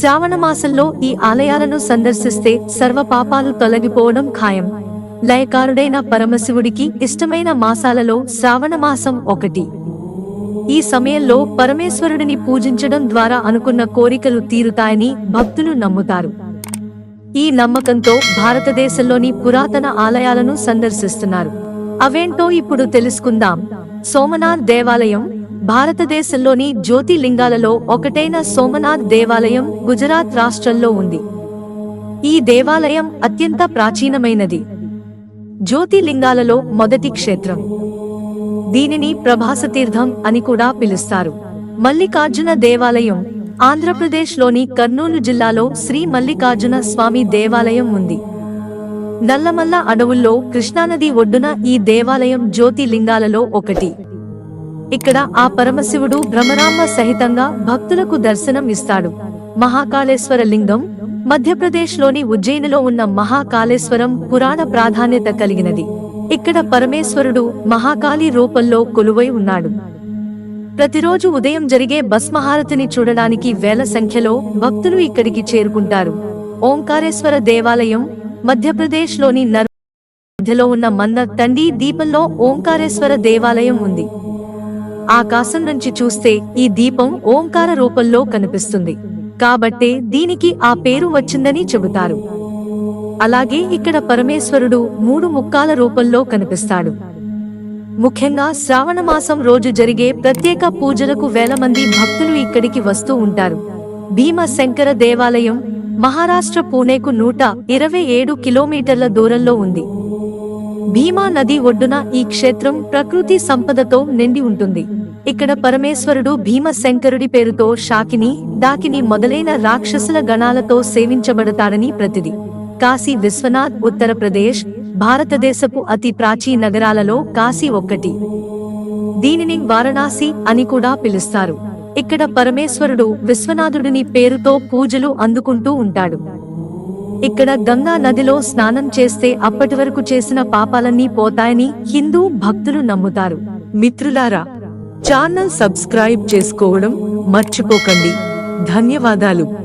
శ్రావణమాసంలో ఈ ఆలయాలను సందర్శిస్తే సర్వ పాపాలు తొలగిపోవడం ఖాయం. లయకారుడైన పరమశివుడికి ఇష్టమైన మాసాలలో శ్రావణమాసం ఒకటి. ఈ సమయంలో పరమేశ్వరుడిని పూజించడం ద్వారా అనుకున్న కోరికలు తీరుతాయని భక్తులు నమ్ముతారు. ఈ నమ్మకంతో భారతదేశంలోని పురాతన ఆలయాలను సందర్శిస్తున్నారు. అవేంటో ఇప్పుడు తెలుసుకుందాం. సోమనాథ్ దేవాలయం భారతదేశంలోని జ్యోతిలింగాలలో ఒకటైన సోమనాథ్ దేవాలయం గుజరాత్ రాష్ట్రంలో ఉంది. ఈ దేవాలయం అత్యంత ప్రాచీనమైనది. జ్యోతిలింగాలలో మొదటి క్షేత్రం. దీనిని ప్రభాసతీర్థం అని కూడా పిలుస్తారు. మల్లికార్జున దేవాలయం ఆంధ్రప్రదేశ్లోని కర్నూలు జిల్లాలో శ్రీ మల్లికార్జున స్వామి దేవాలయం ఉంది. నల్లమల్ల అడవుల్లో కృష్ణానది ఒడ్డున ఈ దేవాలయం జ్యోతిలింగాలలో ఒకటి. ఇక్కడ ఆ పరమశివుడు భ్రమరాంబ సహితంగా భక్తులకు దర్శనం ఇస్తాడు. మహాకాళేశ్వర లింగం మధ్యప్రదేశ్లోని ఉజ్జయినిలో ఉన్న మహాకాళేశ్వరం పురాణ ప్రాధాన్యత కలిగినది. ఇక్కడ పరమేశ్వరుడు మహాకాళి రూపంలో కొలువై ఉన్నాడు. ప్రతిరోజు ఉదయం జరిగే భస్మహారతిని చూడడానికి వేల సంఖ్యలో భక్తులు ఇక్కడికి చేరుకుంటారు. ఓంకారేశ్వర దేవాలయం మధ్యప్రదేశ్లోని నర్ మధ్యలో ఉన్న మంద తండి దీపంలో ఓంకారేశ్వర దేవాలయం ఉంది. ఆకాశం నుంచి చూస్తే ఈ దీపం ఓంకార రూపంలో కనిపిస్తుంది. కాబట్టే దీనికి ఆ పేరు వచ్చిందని చెబుతారు. అలాగే ఇక్కడ పరమేశ్వరుడు మూడు ముక్కాల రూపంలో కనిపిస్తాడు. ముఖ్యంగా శ్రావణ మాసం రోజు జరిగే ప్రత్యేక పూజలకు వేల మంది భక్తులు ఇక్కడికి వస్తూ ఉంటారు. భీమ శంకర దేవాలయం మహారాష్ట్ర పూణేకు నూట ఇరవై ఏడు కిలోమీటర్ల దూరంలో ఉంది. భీమా నది ఒడ్డున ఈ క్షేత్రం ప్రకృతి సంపదతో నిండి ఉంటుంది. ఇక్కడ పరమేశ్వరుడు భీమశంకరుడి పేరుతో షాకిని డాకిని మొదలైన రాక్షసుల గణాలతో సేవించబడతాడని ప్రతిది. కాశీ విశ్వనాథ్ ఉత్తరప్రదేశ్ భారతదేశపు అతి ప్రాచీన నగరాలలో కాశీ ఒక్కటి. దీనిని వారణాసి అని కూడా పిలుస్తారు. ఇక్కడ పరమేశ్వరుడు విశ్వనాథుడిని పేరుతో పూజలు అందుకుంటూ ఉంటాడు. ఇక్కడ గంగా నదిలో స్నానం చేస్తే అప్పటి వరకు చేసిన పాపాలన్నీ పోతాయని హిందూ భక్తులు నమ్ముతారు. మిత్రులారా ఛానల్ సబ్స్క్రైబ్ చేసుకోవడం మర్చిపోకండి. ధన్యవాదాలు.